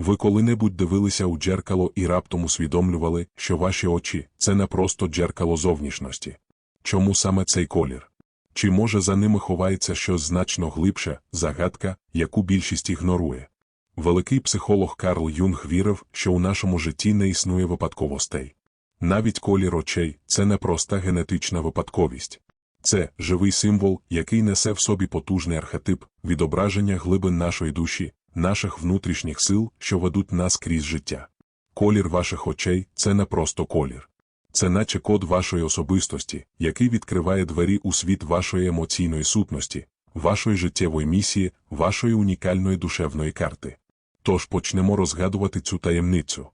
Ви коли-небудь дивилися у дзеркало і раптом усвідомлювали, що ваші очі це не просто дзеркало зовнішності. Чому саме цей колір? Чи може за ними ховається щось значно глибше, загадка, яку більшість ігнорує? Великий психолог Карл Юнг вірив, що у нашому житті не існує випадковостей. Навіть колір очей це не проста генетична випадковість. Це живий символ, який несе в собі потужний архетип, відображення глибин нашої душі, наших внутрішніх сил, що ведуть нас крізь життя. Колір ваших очей це не просто колір. Це наче код вашої особистості, який відкриває двері у світ вашої емоційної сутності, вашої життєвої місії, вашої унікальної душевної карти. Тож почнемо розгадувати цю таємницю.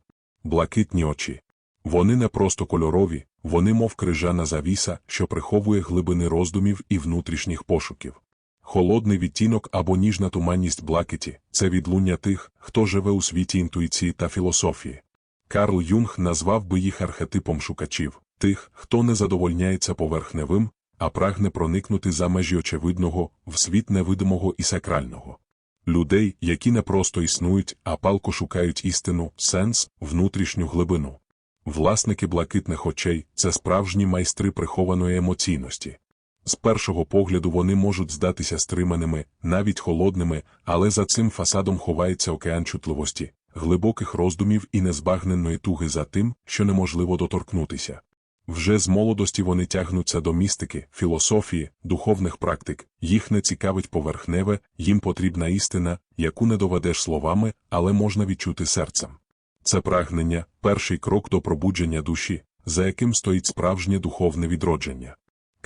Блакитні очі. Вони не просто кольорові, вони мов крижана завіса, що приховує глибини роздумів і внутрішніх пошуків. Холодний відтінок або ніжна туманність блакиті це відлуння тих, хто живе у світі інтуїції та філософії. Карл Юнг назвав би їх архетипом шукачів, тих, хто не задовольняється поверхневим, а прагне проникнути за межі очевидного в світ невидимого і сакрального. Людей, які не просто існують, а палко шукають істину, сенс, внутрішню глибину. Власники блакитних очей це справжні майстри прихованої емоційності. З першого погляду вони можуть здатися стриманими, навіть холодними, але за цим фасадом ховається океан чутливості, глибоких роздумів і незбагненної туги за тим, що неможливо доторкнутися. Вже з молодості вони тягнуться до містики, філософії, духовних практик, їх не цікавить поверхневе, їм потрібна істина, яку не доведеш словами, але можна відчути серцем. Це прагнення перший крок до пробудження душі, за яким стоїть справжнє духовне відродження.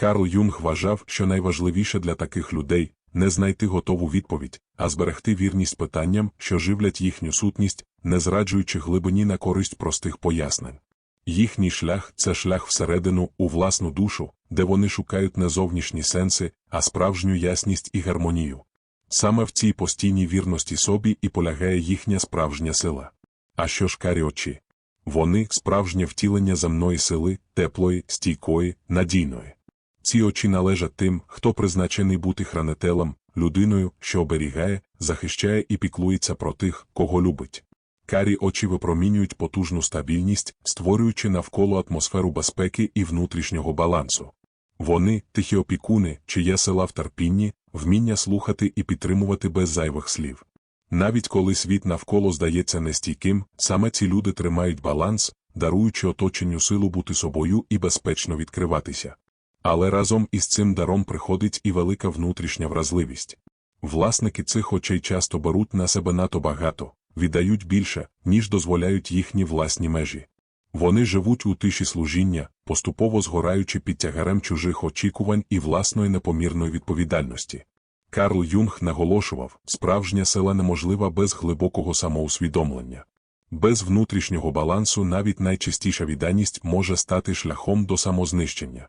Карл Юнг вважав, що найважливіше для таких людей не знайти готову відповідь, а зберегти вірність питанням, що живлять їхню сутність, не зраджуючи глибині на користь простих пояснень. Їхній шлях це шлях всередину, у власну душу, де вони шукають не зовнішні сенси, а справжню ясність і гармонію. Саме в цій постійній вірності собі і полягає їхня справжня сила. А що ж карі очі? Вони справжнє втілення земної сили, теплої, стійкої, надійної. Ці очі належать тим, хто призначений бути хранителем, людиною, що оберігає, захищає і піклується про тих, кого любить. Карі очі випромінюють потужну стабільність, створюючи навколо атмосферу безпеки і внутрішнього балансу. Вони тихі опікуни, чиє села в терпінні, вміння слухати і підтримувати без зайвих слів. Навіть коли світ навколо здається нестійким, саме ці люди тримають баланс, даруючи оточенню силу бути собою і безпечно відкриватися. Але разом із цим даром приходить і велика внутрішня вразливість. Власники цих очей часто беруть на себе надто багато, віддають більше, ніж дозволяють їхні власні межі. Вони живуть у тиші служіння, поступово згораючи під тягарем чужих очікувань і власної непомірної відповідальності. Карл Юнг наголошував, справжня сила неможлива без глибокого самоусвідомлення. Без внутрішнього балансу навіть найчистіша відданість може стати шляхом до самознищення.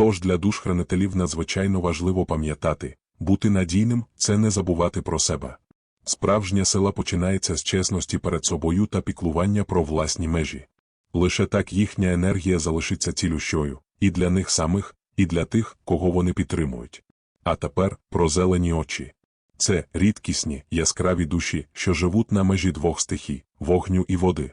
Тож для душ хранителів надзвичайно важливо пам'ятати, бути надійним це не забувати про себе. Справжня сила починається з чесності перед собою та піклування про власні межі. Лише так їхня енергія залишиться цілющою, і для них самих, і для тих, кого вони підтримують. А тепер про зелені очі. Це рідкісні, яскраві душі, що живуть на межі двох стихій вогню і води.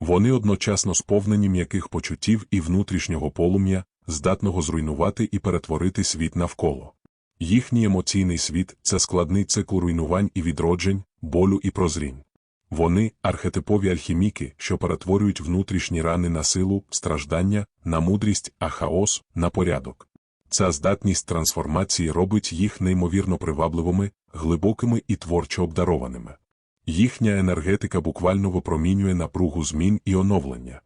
Вони одночасно сповнені м'яких почуттів і внутрішнього полум'я, здатного зруйнувати і перетворити світ навколо. Їхній емоційний світ це складний цикл руйнувань і відроджень, болю і прозрінь. Вони архетипові альхіміки, що перетворюють внутрішні рани на силу, страждання, на мудрість, а хаос на порядок. Ця здатність трансформації робить їх неймовірно привабливими, глибокими і творчо обдарованими. Їхня енергетика буквально випромінює напругу змін і оновлення.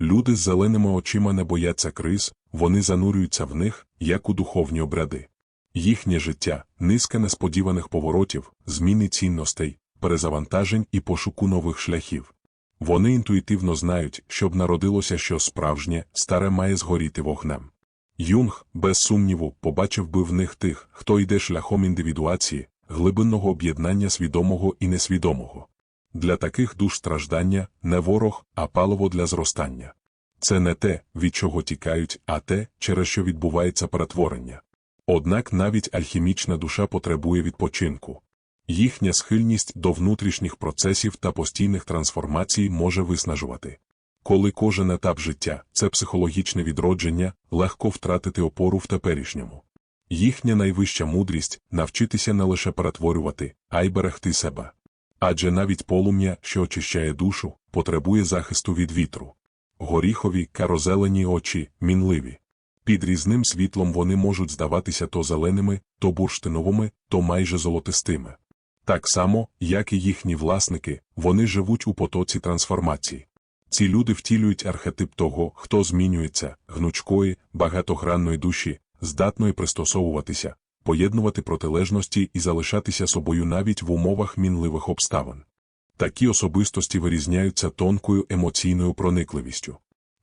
Люди з зеленими очима не бояться криз, вони занурюються в них, як у духовні обряди. Їхнє життя, низка несподіваних поворотів, зміни цінностей, перезавантажень і пошуку нових шляхів. Вони інтуїтивно знають, щоб народилося щось справжнє, старе має згоріти вогнем. Юнг, без сумніву, побачив би в них тих, хто йде шляхом індивідуації, глибинного об'єднання свідомого і несвідомого. Для таких душ страждання не ворог, а паливо для зростання. Це не те, від чого тікають, а те, через що відбувається перетворення. Однак навіть альхімічна душа потребує відпочинку. Їхня схильність до внутрішніх процесів та постійних трансформацій може виснажувати. Коли кожен етап життя це психологічне відродження, легко втратити опору в теперішньому. Їхня найвища мудрість навчитися не лише перетворювати, а й берегти себе. Адже навіть полум'я, що очищає душу, потребує захисту від вітру. Горіхові карозелені очі, мінливі. Під різним світлом вони можуть здаватися то зеленими, то бурштиновими, то майже золотистими. Так само, як і їхні власники, вони живуть у потоці трансформації. Ці люди втілюють архетип того, хто змінюється, гнучкої, багатогранної душі, здатної пристосовуватися, поєднувати протилежності і залишатися собою навіть в умовах мінливих обставин. Такі особистості вирізняються тонкою емоційною проникливістю.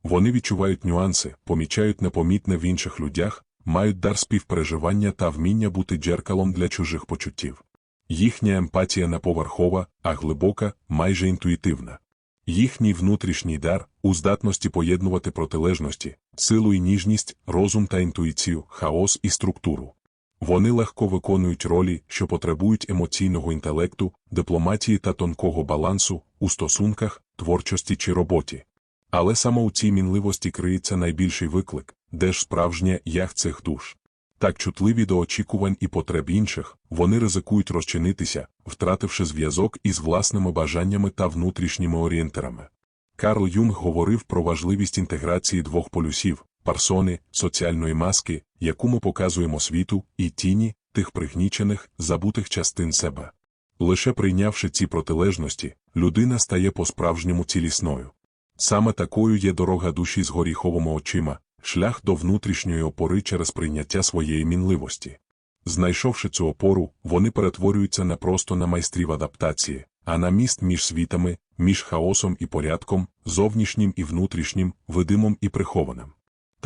Вони відчувають нюанси, помічають непомітне в інших людях, мають дар співпереживання та вміння бути джеркалом для чужих почуттів. Їхня емпатія не поверхова, а глибока, майже інтуїтивна. Їхній внутрішній дар у здатності поєднувати протилежності, силу і ніжність, розум та інтуїцію, хаос і структуру. Вони легко виконують ролі, що потребують емоційного інтелекту, дипломатії та тонкого балансу у стосунках, творчості чи роботі. Але саме у цій мінливості криється найбільший виклик, де ж справжнє ях цих душ. Так чутливі до очікувань і потреб інших, вони ризикують розчинитися, втративши зв'язок із власними бажаннями та внутрішніми орієнтерами. Карл Юнг говорив про важливість інтеграції двох полюсів парсони, соціальної маски, яку ми показуємо світу, і тіні, тих пригнічених, забутих частин себе. Лише прийнявши ці протилежності, людина стає по-справжньому цілісною. Саме такою є дорога душі з горіховими очима, шлях до внутрішньої опори через прийняття своєї мінливості. Знайшовши цю опору, вони перетворюються не просто на майстрів адаптації, а на міст між світами, між хаосом і порядком, зовнішнім і внутрішнім, видимим і прихованим.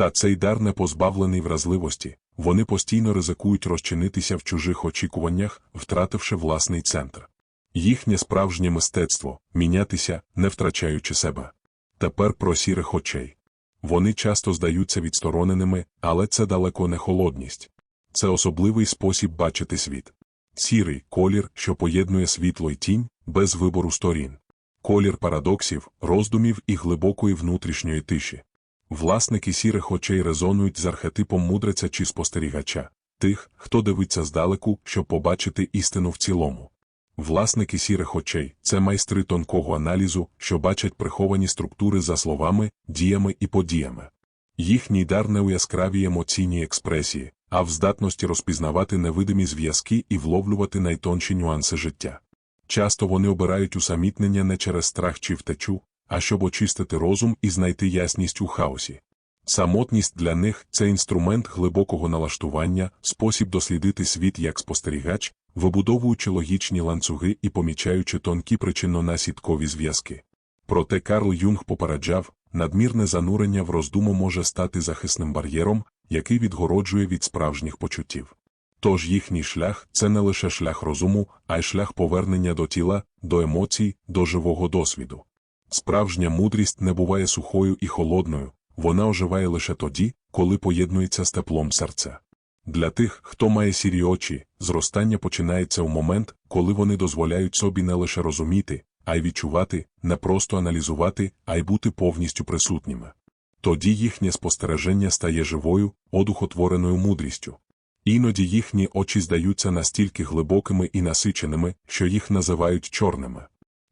Та цей дар не позбавлений вразливості, вони постійно ризикують розчинитися в чужих очікуваннях, втративши власний центр. Їхнє справжнє мистецтво мінятися, не втрачаючи себе. Тепер про сірих очей. Вони часто здаються відстороненими, але це далеко не холодність. Це особливий спосіб бачити світ. Сірий колір, що поєднує світло й тінь, без вибору сторін. Колір парадоксів, роздумів і глибокої внутрішньої тиші. Власники сірих очей резонують з архетипом мудреця чи спостерігача, тих, хто дивиться здалеку, щоб побачити істину в цілому. Власники сірих очей це майстри тонкого аналізу, що бачать приховані структури за словами, діями і подіями. Їхній дар не у яскравій емоційній експресії, а в здатності розпізнавати невидимі зв'язки і вловлювати найтонші нюанси життя. Часто вони обирають усамітнення не через страх чи втечу, а щоб очистити розум і знайти ясність у хаосі. Самотність для них це інструмент глибокого налаштування, спосіб дослідити світ як спостерігач, вибудовуючи логічні ланцюги і помічаючи тонкі причинно-наслідкові зв'язки. Проте Карл Юнг попереджав, надмірне занурення в роздуму може стати захисним бар'єром, який відгороджує від справжніх почуттів. Тож їхній шлях це не лише шлях розуму, а й шлях повернення до тіла, до емоцій, до живого досвіду. Справжня мудрість не буває сухою і холодною, вона оживає лише тоді, коли поєднується з теплом серця. Для тих, хто має сірі очі, зростання починається у момент, коли вони дозволяють собі не лише розуміти, а й відчувати, не просто аналізувати, а й бути повністю присутніми. Тоді їхнє спостереження стає живою, одухотвореною мудрістю. Іноді їхні очі здаються настільки глибокими і насиченими, що їх називають чорними.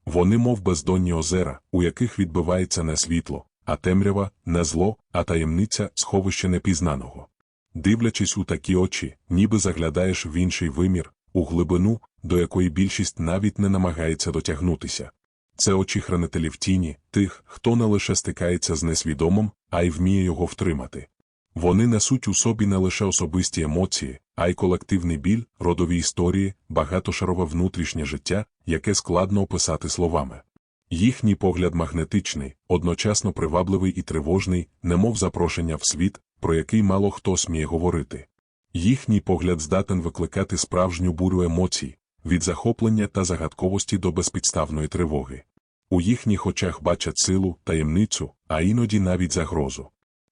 Вони, мов бездонні озера, у яких відбивається не світло, а темрява, не зло, а таємниця сховище непізнаного. Дивлячись у такі очі, ніби заглядаєш в інший вимір, у глибину, до якої більшість навіть не намагається дотягнутися. Це очі хранителів тіні, тих, хто не лише стикається з несвідомим, а й вміє його втримати. Вони несуть у собі не лише особисті емоції, а й колективний біль, родові історії, багатошарове внутрішнє життя, яке складно описати словами. Їхній погляд магнетичний, одночасно привабливий і тривожний, немов запрошення в світ, про який мало хто сміє говорити. Їхній погляд здатен викликати справжню бурю емоцій, від захоплення та загадковості до безпідставної тривоги. У їхніх очах бачать силу, таємницю, а іноді навіть загрозу.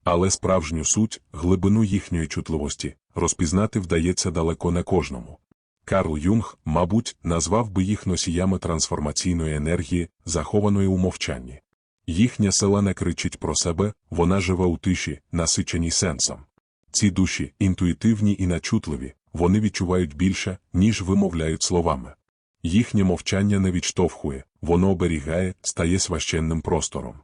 Але справжню суть, глибину їхньої чутливості, розпізнати вдається далеко не кожному. Карл Юнг, мабуть, назвав би їх носіями трансформаційної енергії, захованої у мовчанні. Їхня села не кричить про себе, вона живе у тиші, насиченій сенсом. Ці душі інтуїтивні і начутливі, вони відчувають більше, ніж вимовляють словами. Їхнє мовчання не відштовхує, воно оберігає, стає священним простором.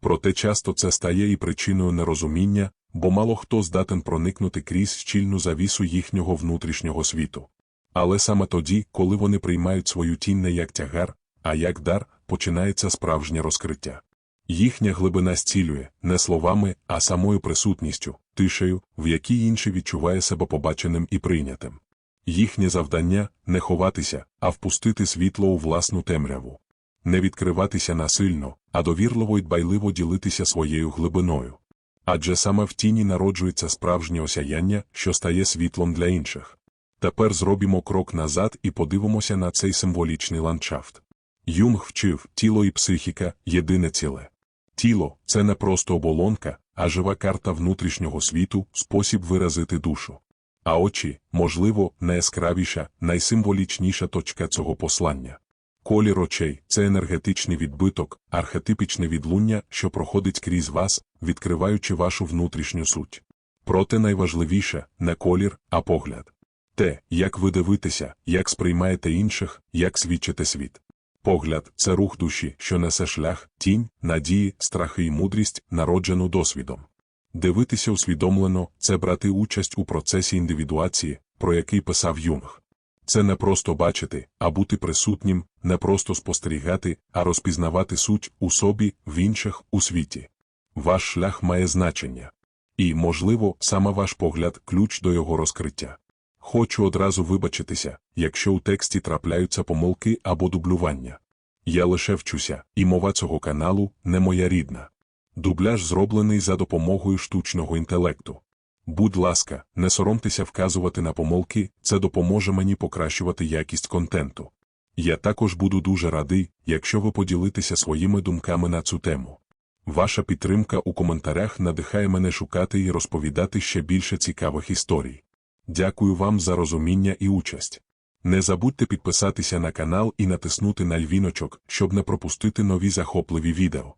Проте часто це стає і причиною нерозуміння, бо мало хто здатен проникнути крізь щільну завісу їхнього внутрішнього світу. Але саме тоді, коли вони приймають свою тінь не як тягар, а як дар, починається справжнє розкриття. Їхня глибина зцілює не словами, а самою присутністю, тишею, в якій інший відчуває себе побаченим і прийнятим. Їхнє завдання не ховатися, а впустити світло у власну темряву, не відкриватися насильно, а довірливо й дбайливо ділитися своєю глибиною. Адже саме в тіні народжується справжнє осяяння, що стає світлом для інших. Тепер зробімо крок назад і подивимося на цей символічний ландшафт. Юнг вчив тіло і психіка єдине ціле. Тіло це не просто оболонка, а жива карта внутрішнього світу, спосіб виразити душу. А очі, можливо, найяскравіша, найсимволічніша точка цього послання. Колір очей це енергетичний відбиток, архетипічне відлуння, що проходить крізь вас, відкриваючи вашу внутрішню суть. Проте найважливіше не колір, а погляд. Те, як ви дивитеся, як сприймаєте інших, як свідчите світ. Погляд це рух душі, що несе шлях, тінь, надії, страхи і мудрість, народжену досвідом. Дивитися усвідомлено це брати участь у процесі індивідуації, про який писав Юнг. Це не просто бачити, а бути присутнім, не просто спостерігати, а розпізнавати суть у собі, в інших, у світі. Ваш шлях має значення. І, можливо, саме ваш погляд ключ до його розкриття. Хочу одразу вибачитися, якщо у тексті трапляються помилки або дублювання. Я лише вчуся, і мова цього каналу не моя рідна. Дубляж зроблений за допомогою штучного інтелекту. Будь ласка, не соромтеся вказувати на помилки, це допоможе мені покращувати якість контенту. Я також буду дуже радий, якщо ви поділитеся своїми думками на цю тему. Ваша підтримка у коментарях надихає мене шукати і розповідати ще більше цікавих історій. Дякую вам за розуміння і участь. Не забудьте підписатися на канал і натиснути на львіночок, щоб не пропустити нові захопливі відео.